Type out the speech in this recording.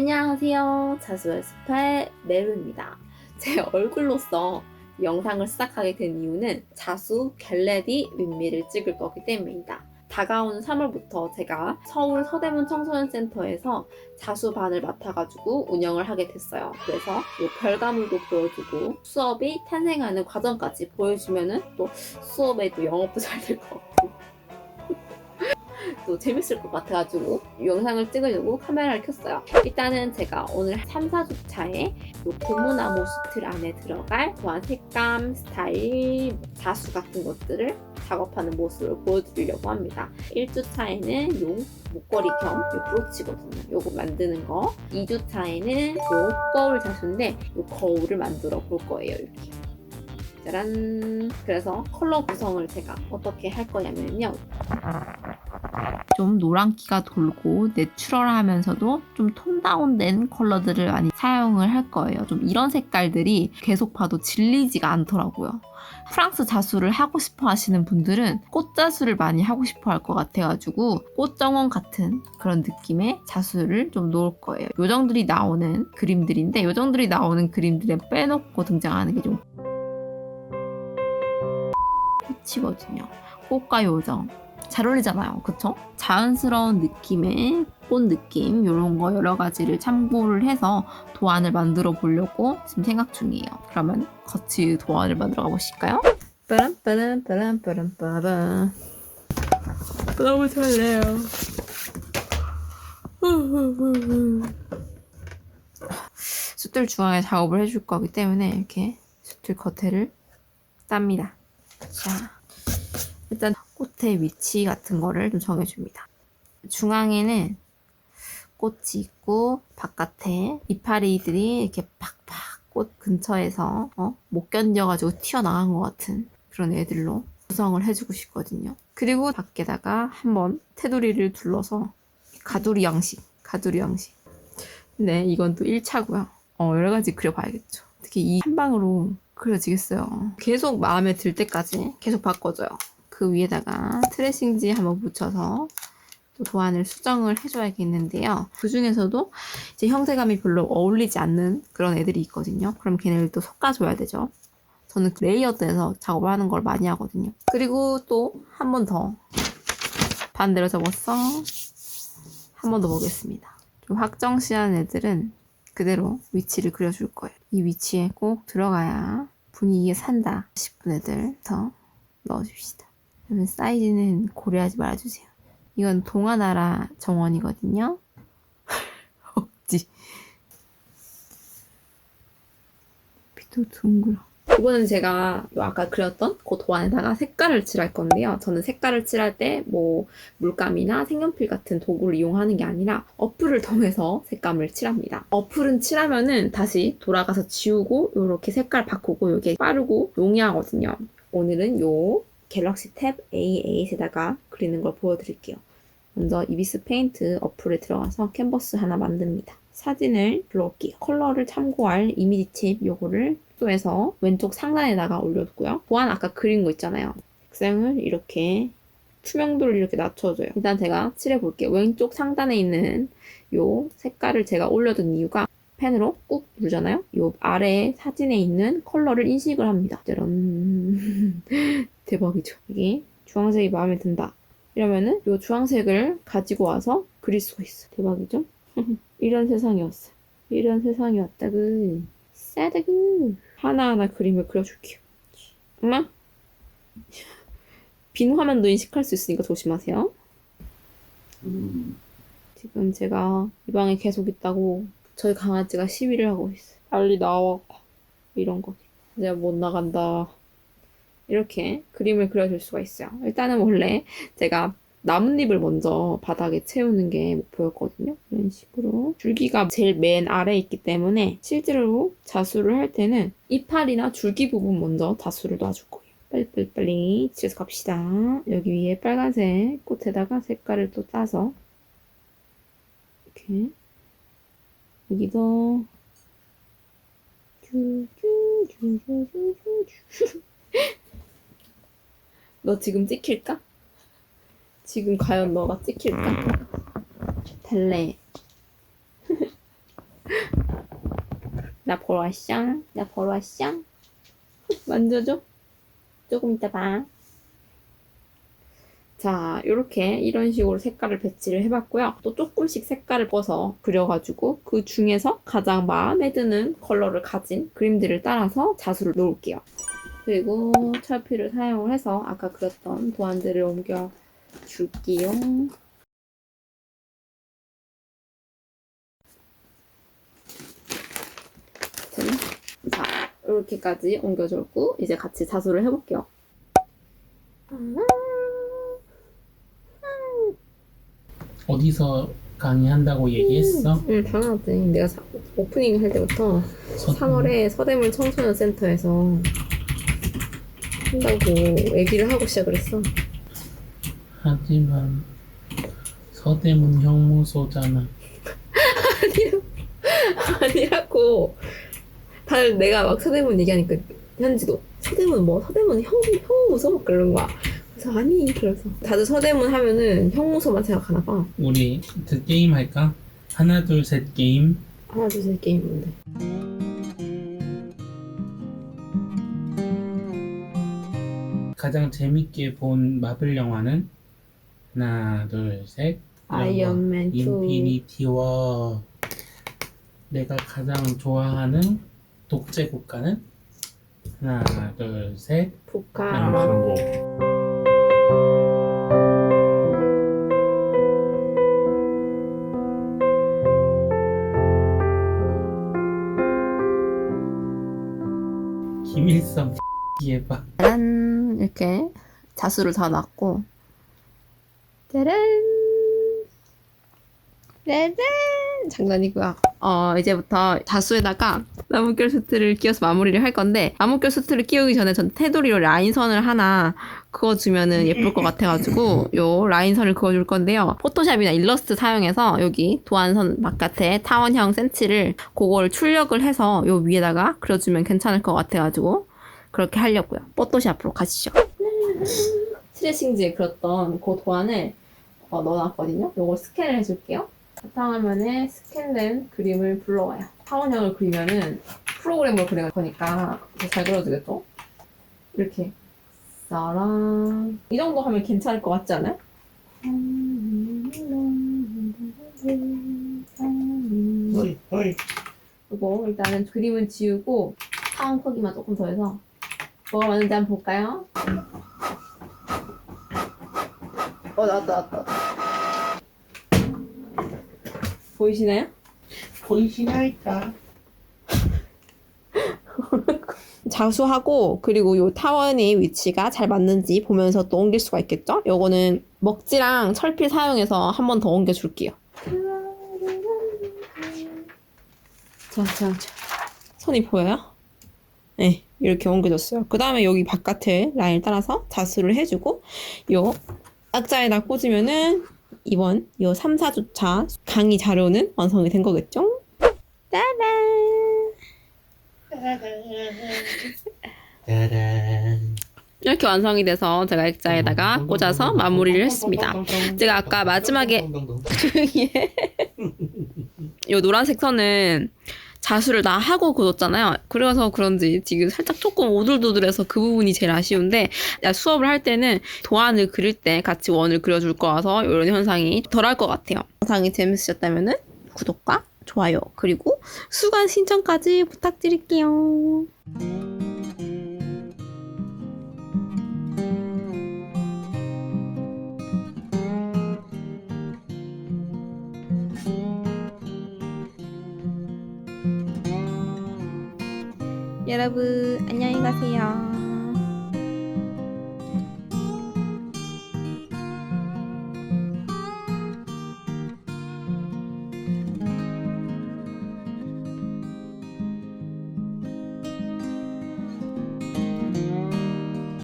안녕하세요. 자수의 숲의 메루입니다. 제 얼굴로서 영상을 시작하게 된 이유는 자수 겟레디 윗미를 찍을 거기 때문입니다. 다가오는 3월부터 제가 서울 서대문 청소년센터에서 자수반을 맡아가지고 운영을 하게 됐어요. 그래서 뭐 결과물도 보여주고 수업이 탄생하는 과정까지 보여주면은 또 수업에도 영업도 잘 될 것 같고 또 재밌을 것 같아가지고 영상을 찍으려고 카메라를 켰어요. 일단은 제가 오늘 3, 4주 차에 고무나무 수틀 안에 들어갈 또한 색감, 스타일, 자수 같은 것들을 작업하는 모습을 보여드리려고 합니다. 1주 차에는 요 목걸이 겸 요 브로치거든요. 요거 만드는 거. 2주 차에는 요 거울 자수인데 요 거울을 만들어 볼 거예요. 이렇게. 짜란. 그래서 컬러 구성을 제가 어떻게 할 거냐면요. 좀 노란기가 돌고 내추럴하면서도 좀 톤 다운된 컬러들을 많이 사용을 할 거예요. 좀 이런 색깔들이 계속 봐도 질리지가 않더라고요. 프랑스 자수를 하고 싶어 하시는 분들은 꽃 자수를 많이 하고 싶어 할 것 같아가지고 꽃정원 같은 그런 느낌의 자수를 좀 놓을 거예요. 요정들이 나오는 그림들인데 요정들이 나오는 그림들에 빼놓고 등장하는 게 좀 꽃이거든요. 꽃과 요정. 잘 어울리잖아요. 그쵸? 자연스러운 느낌의 꽃 느낌 이런 거 여러 가지를 참고를 해서 도안을 만들어 보려고 지금 생각 중이에요. 그러면 같이 도안을 만들어 가보실까요? 빠람빠람 빠람빠람 빠람 너무 설레요. 숫들 중앙에 작업을 해줄 거기 때문에 이렇게 숫들 겉에를 땁니다. 자, 일단 꽃의 위치 같은 거를 좀 정해줍니다. 중앙에는 꽃이 있고 바깥에 이파리들이 이렇게 팍팍 꽃 근처에서 어? 못 견뎌가지고 튀어나간 것 같은 그런 애들로 구성을 해주고 싶거든요. 그리고 밖에다가 한번 테두리를 둘러서 가두리 양식, 가두리 양식. 네, 이건 또 1차고요. 어, 여러 가지 그려봐야겠죠. 특히 이 한 방으로 그려지겠어요. 계속 마음에 들 때까지 계속 바꿔줘요. 그 위에다가 트레싱지 한번 묻혀서 또 도안을 수정을 해줘야겠는데요. 그 중에서도 이제 형태감이 별로 어울리지 않는 그런 애들이 있거든요. 그럼 걔네를 또 섞어줘야 되죠. 저는 레이어드해서 작업을 하는 걸 많이 하거든요. 그리고 또 한 번 더 반대로 접었어. 한번 더 보겠습니다. 좀 확정시한 애들은 그대로 위치를 그려줄 거예요. 이 위치에 꼭 들어가야 분위기에 산다 싶은 애들 더 넣어줍시다. 그러면 사이즈는 고려하지 말아주세요. 이건 동아나라 정원이거든요. 없지. 빛도 둥그러. 이거는 제가 요 아까 그렸던 그 도안에다가 색깔을 칠할 건데요. 저는 색깔을 칠할 때 뭐 물감이나 색연필 같은 도구를 이용하는 게 아니라 어플을 통해서 색감을 칠합니다. 어플은 칠하면은 다시 돌아가서 지우고 이렇게 색깔 바꾸고 이게 빠르고 용이하거든요. 오늘은 요 갤럭시 탭 A8에다가 그리는 걸 보여드릴게요. 먼저 이비스 페인트 어플에 들어가서 캔버스 하나 만듭니다. 사진을 불러올게요. 컬러를 참고할 이미지 칩 요거를 또해서 왼쪽 상단에다가 올려두고요. 보안 아까 그린 거 있잖아요. 색상을 이렇게 투명도를 이렇게 낮춰줘요. 일단 제가 칠해볼게요. 왼쪽 상단에 있는 요 색깔을 제가 올려둔 이유가 펜으로 꾹 누르잖아요. 요 아래 사진에 있는 컬러를 인식을 합니다. 짜란. 대박이죠. 이게 주황색이 마음에 든다. 이러면은 요 주황색을 가지고 와서 그릴 수가 있어. 대박이죠? 이런 세상이었어. 이런 세상이었다구. 싸다구. 하나하나 그림을 그려줄게요. 엄마? 빈 화면도 인식할 수 있으니까 조심하세요. 지금 제가 이 방에 계속 있다고 저희 강아지가 시위를 하고 있어요. 빨리 나와. 이런 거. 내가 못 나간다. 이렇게 그림을 그려줄 수가 있어요. 일단은 원래 제가 나뭇잎을 먼저 바닥에 채우는 게 목표였거든요. 이런 식으로 줄기가 제일 맨 아래에 있기 때문에 실제로 자수를 할 때는 이파리나 줄기 부분 먼저 자수를 놔줄 거예요. 빨리빨리빨리 집에서 갑시다. 여기 위에 빨간색 꽃에다가 색깔을 또 따서 이렇게 쭈쭈쭈쭈쭈쭈 너 지금 찍힐까? 지금 과연 너가 찍힐까? 달래. 나 보러 왔어. 나 보러 왔어. 만져줘. 조금 이따 봐. 자, 이렇게 이런 식으로 색깔을 배치를 해봤고요. 또 조금씩 색깔을 꺼서 그려가지고 그 중에서 가장 마음에 드는 컬러를 가진 그림들을 따라서 자수를 놓을게요. 그리고 철피를 사용을 해서 아까 그렸던 도안들을 옮겨 줄게요. 자, 이렇게까지 옮겨줬고 이제 같이 자수를 해볼게요. 어디서 강의한다고 얘기했어? 응, 당연하지. 내가 사- 오프닝 할 때부터 서- 3월에 서대문 청소년 센터에서 한다고 얘기를 하고 시작을 했어. 하지만 서대문 형무소잖아. 아니라고. 다들 내가 막 서대문 얘기하니까 현지도 서대문 뭐 서대문 형 형무소 막 그러는 거야. 그래서 아니 그래서 다들 서대문 하면은 형무소만 생각하나 봐. 우리 그 게임 할까? 하나 둘 셋 게임. 하나 둘 셋 게임 뭔데? 가장 재밌게 본 마블 영화는 하나 둘 셋. 아이언맨 2. 인피니티 워. 내가 가장 좋아하는 독재 국가는 하나 둘 셋. 북한. 김 해봐. 짜란 이렇게 자수를 다 놨고 짜란 짜란 장난이고요. 어 이제부터 자수에다가 나무결 수트를 끼워서 마무리를 할 건데 나무결 수트를 끼우기 전에 전 테두리로 라인선을 하나 그어주면은 예쁠 것 같아가지고 요 라인선을 그어줄 건데요. 포토샵이나 일러스트 사용해서 여기 도안선 바깥에 타원형 센치를 그걸 출력을 해서 요 위에다가 그려주면 괜찮을 것 같아가지고 그렇게 하려고요. 포토샵으로 가시죠. 스트레칭지에 그렸던 그 도안을 어, 넣어놨거든요. 요걸 스캔을 해줄게요. 바탕화면에 스캔된 그림을 불러와요. 타원형을 그리면은 프로그램으로 그릴 거니까 더 잘 그려지겠죠? 이렇게 짜란 이 정도 하면 괜찮을 것 같지 않아요? 어이 어이. 이거 일단은 그림은 지우고 타원 크기만 조금 더 해서 뭐가 맞는지 한번 볼까요? 어 나왔다 나왔다 보이시나요? 보이시나이까? 자수하고 그리고 요 타원의 위치가 잘 맞는지 보면서 또 옮길 수가 있겠죠? 요거는 먹지랑 철필 사용해서 한 번 더 옮겨 줄게요. 자, 자, 자. 손이 보여요? 네, 이렇게 옮겨줬어요. 그 다음에 여기 바깥에 라인을 따라서 자수를 해주고 요 악자에다 꽂으면은 이번 요 3, 4주차 강의 자료는 완성이 된 거겠죠? 짜란! 짜란. 이렇게 완성이 돼서 제가 액자에다가 꽂아서 마무리를 했습니다. 제가 아까 마지막에 조용히 해. 요 노란색 선은 자수를 다 하고 굳었잖아요. 그래서 그런지 지금 살짝 조금 오돌도돌해서 그 부분이 제일 아쉬운데 야, 수업을 할 때는 도안을 그릴 때 같이 원을 그려줄 거라서 이런 현상이 덜할 것 같아요. 영상이 재밌으셨다면 구독과 좋아요 그리고 수강 신청까지 부탁드릴게요. 여러분 안녕히 가세요.